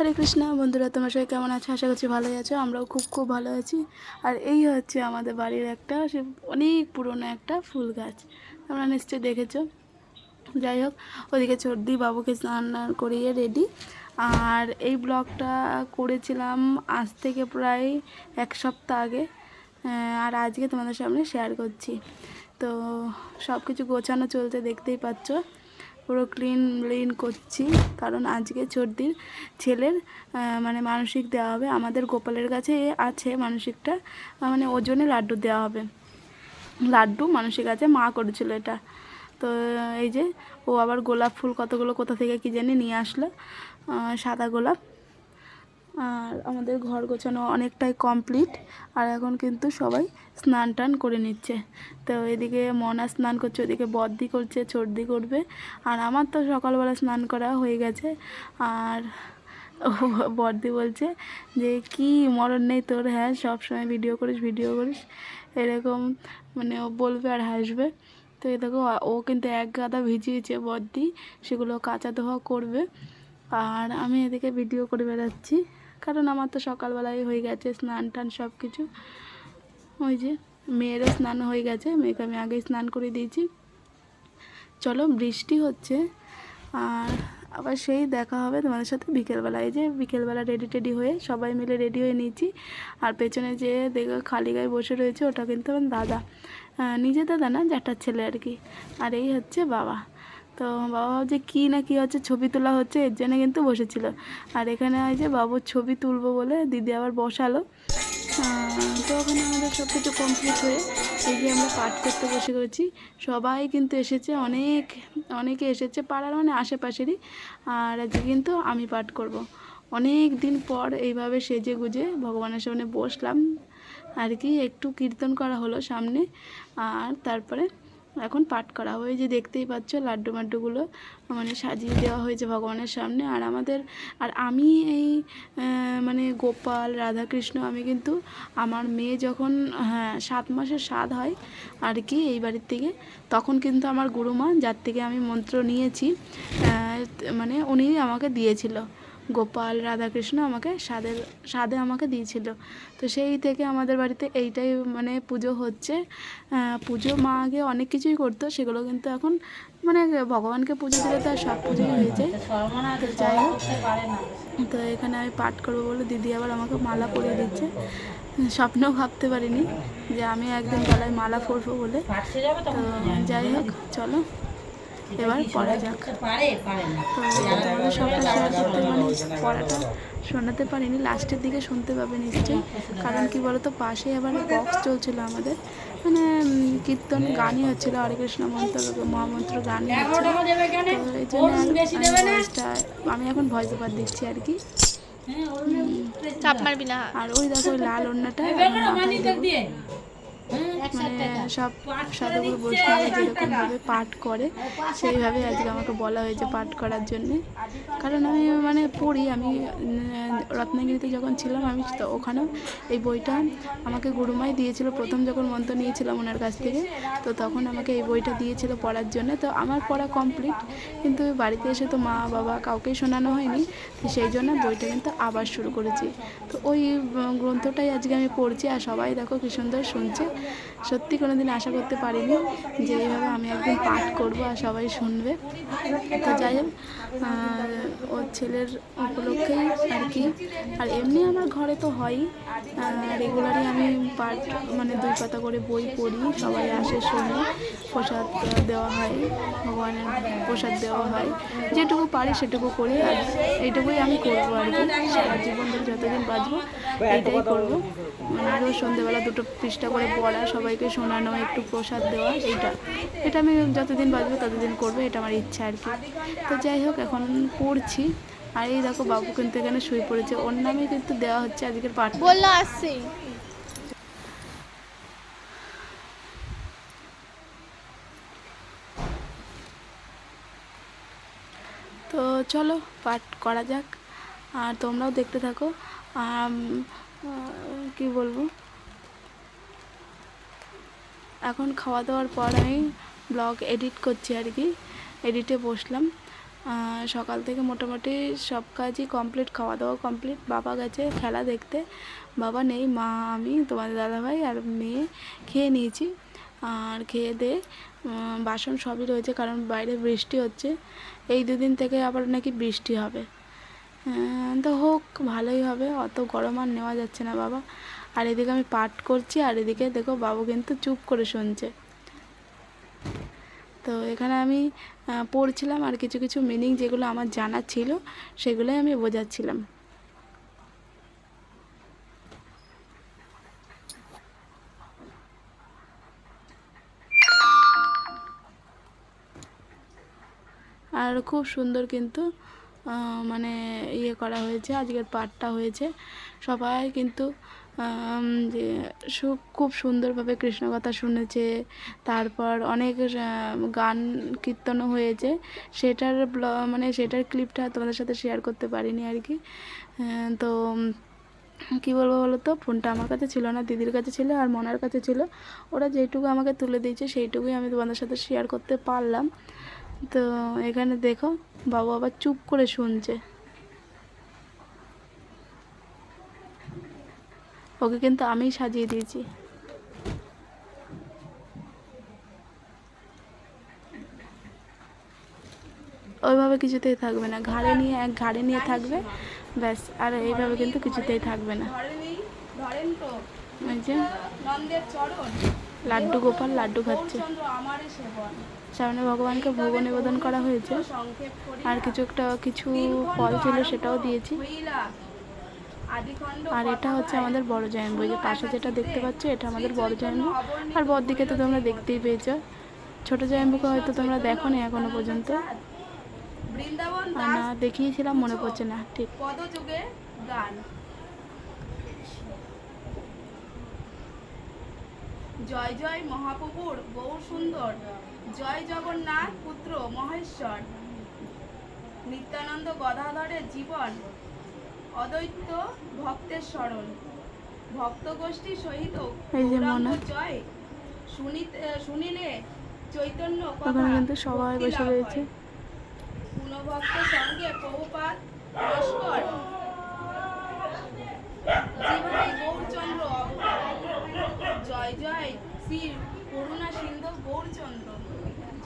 হরে কৃষ্ণ। বন্ধুরা, তোমরা সবাই কেমন আছো? আশা করছি ভালোই আছো। আমরাও খুব খুব ভালো আছি। আর এই হচ্ছে আমাদের বাড়ির একটা, সে অনেক পুরনো একটা ফুল গাছ। তোমরা নিশ্চয়ই দেখেছ। যাই হোক, ওদিকে চর্দি বাবুকে স্নান করিয়ে রেডি আর এই ব্লগটা করেছিলাম আজ থেকে প্রায় এক সপ্তাহ আগে। আর আজকে তোমাদের সামনে শেয়ার করছি। তো সব কিছু গোছানো চলছে, দেখতেই পাচ্ছ। পুরো ক্লিন ক্লিন করছি। কারণ আজকে চর্দির ছেলের মানে মানসিক দেওয়া হবে। আমাদের গোপালের কাছে আছে মানসিকটা মানে ওজনে লাড্ডু দেওয়া হবে। লাড্ডু মানসিক আছে, মা করেছিল এটা। তো এই যে, ও আবার গোলাপ ফুল কতগুলো কোথা থেকে কি জানি নিয়ে আসলো সাদা গোলাপ। আর আমাদের ঘর গোছানো অনেকটাই কমপ্লিট আর এখন কিন্তু সবাই স্নান টান করে নিচ্ছে। তো এদিকে মনা স্নান করছে, ওদিকে বদ্দি করছে, চর্দি করবে। আর আমার তো সকালবেলা স্নান করা হয়ে গেছে। আর বর্দি বলছে যে, কি মরণ নেই তোর হ্যাঁ সব সময় ভিডিও করিস ভিডিও করিস। এরকম মানে ও বলবে আর হাসবে। তো এই দেখো, ও কিন্তু এক গাদা ভিজিয়েছে বর্দি সেগুলো কাঁচা ধোয়া করবে। আর আমি এদিকে ভিডিও করে বেড়াচ্ছি। কারণ আমার তো সকালবেলায় হয়ে গেছে স্নান টান সব কিছু। ওই যে মেয়েরও স্নান হয়ে গেছে, মেয়েকে আমি আগেই স্নান করে দিয়েছি। চলো বৃষ্টি হচ্ছে, আর আবার সেই দেখা হবে তোমাদের সাথে বিকেলবেলা এই যে বিকেলবেলা রেডি টেডি হয়ে সবাই মিলে রেডি হয়ে নিয়েছি। আর পেছনে যে দেখো খালি গায়ে বসে রয়েছে, ওটা কিন্তু আমার দাদা। নিজে দাদা না, জ্যাঠার ছেলে আর কি। আর এই হচ্ছে বাবা। তো বাবা ভাবছে, কী না কী হচ্ছে? ছবি তোলা হচ্ছে, এর জন্য কিন্তু বসেছিল। আর এখানে হয় যে বাবুর ছবি তুলবো বলে দিদি আবার বসালো। তো ওখানে আমাদের সব কিছু কমপ্লিট হয়ে এই যে আমরা পাঠ করতে বসে গেছি। সবাই কিন্তু এসেছে, অনেক, অনেকে এসেছে পাড়ার মানে আশেপাশেরই। আর আজকে কিন্তু আমি পাঠ করব। অনেক দিন পর এইভাবে সেজে গুজে ভগবানের সামনে বসলাম। আর কি, একটু কীর্তন করা হলো সামনে, আর তারপরে এখন পাঠ করা হয়। যে দেখতেই পাচ্ছ লাড্ডু মাড্ডুগুলো মানে সাজিয়ে দেওয়া হয়েছে ভগবানের সামনে। আর আমাদের, আর আমি এই মানে গোপাল, রাধাকৃষ্ণ, আমি কিন্তু আমার মেয়ে যখন হ্যাঁ সাত মাসের স্বাদ হয় আর কি এই বাড়ির থেকে, তখন কিন্তু আমার গুরুমা যার থেকে আমি মন্ত্র নিয়েছি মানে উনি আমাকে দিয়েছিল। গোপাল রাধাকৃষ্ণ আমাকে স্বাদের স্বাদে আমাকে দিয়েছিল। তো সেই থেকে আমাদের বাড়িতে এইটাই মানে পুজো হচ্ছে। পুজো মা আগে অনেক কিছুই করতো, সেগুলো কিন্তু এখন মানে ভগবানকে পুজো দিলে তো সব পুজোই হয়ে যায়। যাই হোক, তো এখানে আমি পাঠ করব বলে দিদি আবার আমাকে মালা পরিয়ে দিচ্ছে। স্বপ্নেও ভাবতে পারিনি যে আমি একদিন গলায় মালা পরবো বলে। তো যাই হোক, চলো। এবার পড়া যাক। তো তোমাদের সবটা শেয়ার করতে মানে পড়াটা শোনাতে পারিনি। লাস্টের দিকে শুনতে পাবে নিশ্চয়ই। কারণ কি বলতো পাশে আবার বক্স চলছিল আমাদের। মানে কীর্তন গানই হচ্ছিল হরে কৃষ্ণ মন্ত্র মহামন্ত্র তো এই জন্য আমি এখন ভয়েস ওভার দিচ্ছি আর কি। আর ওই দেখো লাল ওড়নাটা সব সাধুগুরু বৈষ্ণব যেরকমভাবে পাঠ করে। সেইভাবে আজকে আমাকে বলা হয়েছে পাঠ করার জন্যে। কারণ আমি মানে পড়ি আমি রত্নাগিরিতে যখন ছিলাম আমি তো ওখানেও এই বইটা আমাকে গুরুমাই দিয়েছিল। প্রথম যখন মন্ত্র নিয়েছিলাম ওনার কাছ থেকে তো তখন আমাকে এই বইটা দিয়েছিল পড়ার জন্য। তো আমার পড়া কমপ্লিট কিন্তু বাড়িতে এসে তো মা বাবা কাউকেই শোনানো হয়নি। তো সেই জন্য বইটা কিন্তু আবার শুরু করেছি। তো ওই গ্রন্থটাই আজকে আমি পড়ছি আর সবাই দেখো কি সুন্দর শুনছে। সত্যি কোনো দিন আশা করতে পারিনি যে এইভাবে আমি একদিন পাঠ করব আর সবাই শুনবে। তো যাই হোক ওর ছেলের উপলক্ষেই আর কি। আর এমনি আমার ঘরে তো হয়ই। রেগুলারই আমি পাঠ মানে দুই পাতা করে বই পড়ি, সবাই আসে শুনে, প্রসাদ দেওয়া হয়, ভগবানের প্রসাদ দেওয়া হয়। যেটুকু পারি সেটুকু করি আর এইটুকুই আমি করব আর কি। সারা জীবন ধরে যতদিন বাঁচবো, এইটাই করব। রোজ সন্ধ্যেবেলা দুটো পৃষ্ঠা করে পড়া সবাইকে শোনানো একটু প্রসাদ দেওয়া এইটা। এটা আমি যতদিন বাঁচবো ততদিন করব এটা আমার ইচ্ছা আর কি। তো যাই হোক এখন পড়ছি। আর এই দেখো বাবু কিন্তু এখানে শুয়ে পড়েছে। ওর নামে কিন্তু দেওয়া হচ্ছে আজকের পাঠ। বলল আসছি। তো চলো পাঠ করা যাক। আর তোমরাও দেখতে থাকো। কি বলব? এখন খাওয়া দাওয়ার পর আমি ব্লগ এডিট করছি আর কি। এডিটে বসলাম। সকাল থেকে মোটামুটি সব কাজই কমপ্লিট, খাওয়া দাওয়া কমপ্লিট। বাবা গেছে খেলা দেখতে। বাবা নেই, মা, আমি, তোমাদের দাদাভাই আর মেয়ে খেয়ে নিয়েছি। আর খেয়ে দিয়ে বাসন সবই রয়েছে কারণ বাইরে বৃষ্টি হচ্ছে। এই দুদিন থেকে আবার নাকি বৃষ্টি হবে। তো হোক, ভালোই হবে। অত গরম আর নেওয়া যাচ্ছে না, বাবা। আর এদিকে আমি পাঠ করছি, আর এদিকে দেখো বাবু কিন্তু চুপ করে শুনছে। তো এখানে আমি পড়ছিলাম আর কিছু কিছু মিনিং যেগুলো আমার জানা ছিল, সেগুলোই আমি বোঝাচ্ছিলাম। আর খুব সুন্দর কিন্তু মানে ইয়ে করা হয়েছে, আজকের পাঠটা হয়েছে। সবাই কিন্তু যে খুব সুন্দরভাবে কৃষ্ণ কথা শুনেছে, তারপর অনেক গান কীর্তনও হয়েছে। সেটার ব্ল- মানে সেটার ক্লিপটা তোমাদের সাথে শেয়ার করতে পারিনি আর কি। তো কী বলব বলো তো ফোনটা আমার কাছে ছিল না, দিদির কাছে ছিল আর মনার কাছে ছিল। ওরা যেটুকু আমাকে তুলে দিয়েছে, সেইটুকুই আমি তোমাদের সাথে শেয়ার করতে পারলাম। তো, এখানে দেখো বাবু আবার চুপ করে শুনছে। ওকে কিন্তু আমিই সাজিয়ে দিয়েছি। ওইভাবে কিছুতেই থাকবে না। ঘাড়ে নিয়ে এক ঘাড়ে নিয়ে থাকবে ব্যাস। আর এইভাবে কিন্তু কিছুতেই থাকবে না। ধরেন তো। ওই যে। লাড্ডু গোপাল লাড্ডু খাচ্ছে। সামনে ভগবানকে ভোগ নিবেদন করা হয়েছে। আর কিছু একটা, কিছু ফল ছিল সেটাও দিয়েছি। আর এটা হচ্ছে আমাদের বড় জায়ম্বু যে পাশে যেটা দেখতে পাচ্ছ, এটা আমাদের বড় জায়ম্বু আর বড়দিকে তো তোমরা দেখতেই পেয়েছ। ছোট জায়ম্বুকে হয়তো তোমরা দেখো নি এখনও পর্যন্ত। না দেখিয়েছিলাম, মনে পড়ছে না। ঠিক। গান জয় জয় মহাপ্রভুর গৌর সুন্দর জয় জগন্নাথ পুত্র মহেশ্বর নিত্যানন্দ গদাধরের জীবন অদ্বৈত ভক্তের স্মরণ ভক্ত গোষ্ঠী সহিত। জয় শুনিলে চৈতন্য কথা কিন্তু সবাই বসে রয়েছে। গুণভক্ত সঙ্গে প্রভুপাত নস্কর জীবনে গৌরচন্দ্র জয় জয় শ্রী করুণা সিন্ধু, গৌরচন্দ্র।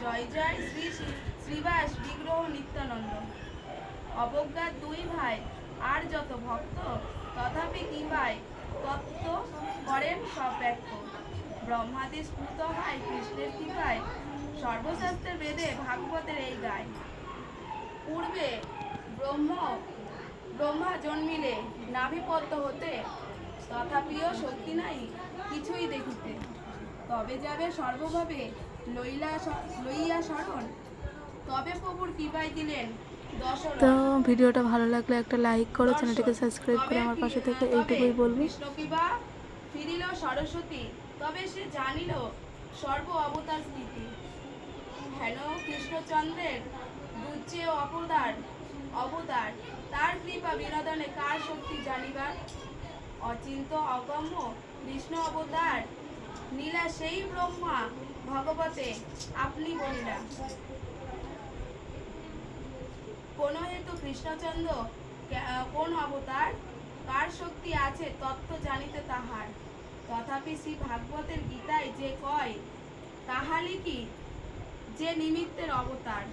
জয় জয় শ্রী শ্রী- শ্রীবাস, বিগ্রহ নিত্যানন্দ। অবজ্ঞা দুই ভাই, আর যত ভক্ত, তথাপি কি ভাই? তত্ত্ব করেন সব ব্যক্ত ব্রহ্মাদি স্ফুত হয় কৃষ্ণের কৃপায়। সর্বশাস্ত্রের বেদে ভাগবতের এই গায়। পূর্বে ব্রহ্ম, ব্রহ্মা জন্মিলে নাভিপদ্ম হতে, তথাপিও শক্তি নাই, কিছুই দেখিতে। তবে যাবে সর্বভাবে লইলা লইয়া শরণ। তবে প্রভুর কৃপায় দিলেন তো ভিডিওটা ভালো লাগলে একটা লাইক করো চ্যানেলটাকে সাবস্ক্রাইব করে আমার পাশে থেকে এইটুকুই বলব। ফিরিল সরস্বতী তবে সে জানিল সর্ব অবতার স্থিতি হেন কৃষ্ণচন্দ্রের দুর্যে অবতার অবতার। তার কৃপা বিনোদনে কার শক্তি জানিবার? অচিন্ত অগম্য কৃষ্ণ অবতার। নীলা সেই ব্রহ্মা ভগবতে, আপনি বলিলা কোন হেতু কৃষ্ণচন্দ্র কোন অবতার? কার শক্তি আছে তত্ত্ব জানিতে তাহার? তথাপি শ্রী ভাগবতের গীতায় যে কয় তাহালি কি যে নিমিত্তের অবতার?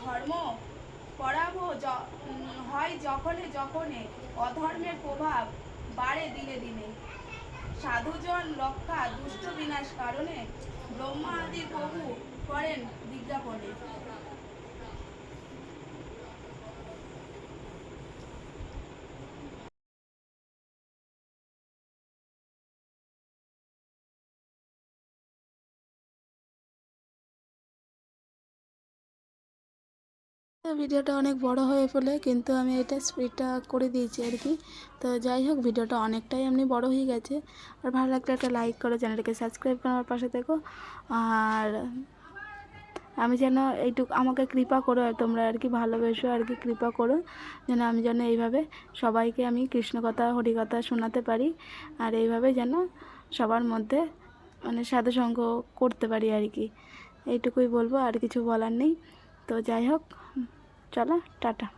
ধর্ম পরাভ হয় যখনে যখনে, অধর্মের প্রভাব বাড়ে দিনে দিনে। সাধুজন লক্ষা দুষ্ট বিনাশ কারণে ব্রহ্মা আদি প্রভু করেন বিজ্ঞাপনে। ভিডিওটা অনেক বড় হয়ে পড়লে কিন্তু আমি এটা স্পিডটা করে দিয়েছি আর কি। তো যাই হোক, ভিডিওটা অনেকটাই এমনি বড় হয়ে গেছে। আর ভালো লাগলে একটা লাইক করো, চ্যানেলটাকে সাবস্ক্রাইব করে আমার পাশে থেকো। আর আমি যেন এইটুকু, আমাকে কৃপা করো আর তোমরা আর কি ভালোবেসো আর কি কৃপা করো, যেন আমি যেন এইভাবে সবাইকে আমি কৃষ্ণকথা হরিকথা শোনাতে পারি। আর এইভাবে যেন সবার মধ্যে মানে সাধুসঙ্গ করতে পারি আর কি। এইটুকুই বলব, আর কিছু বলার নেই। তো যাই হোক চলো টাটা।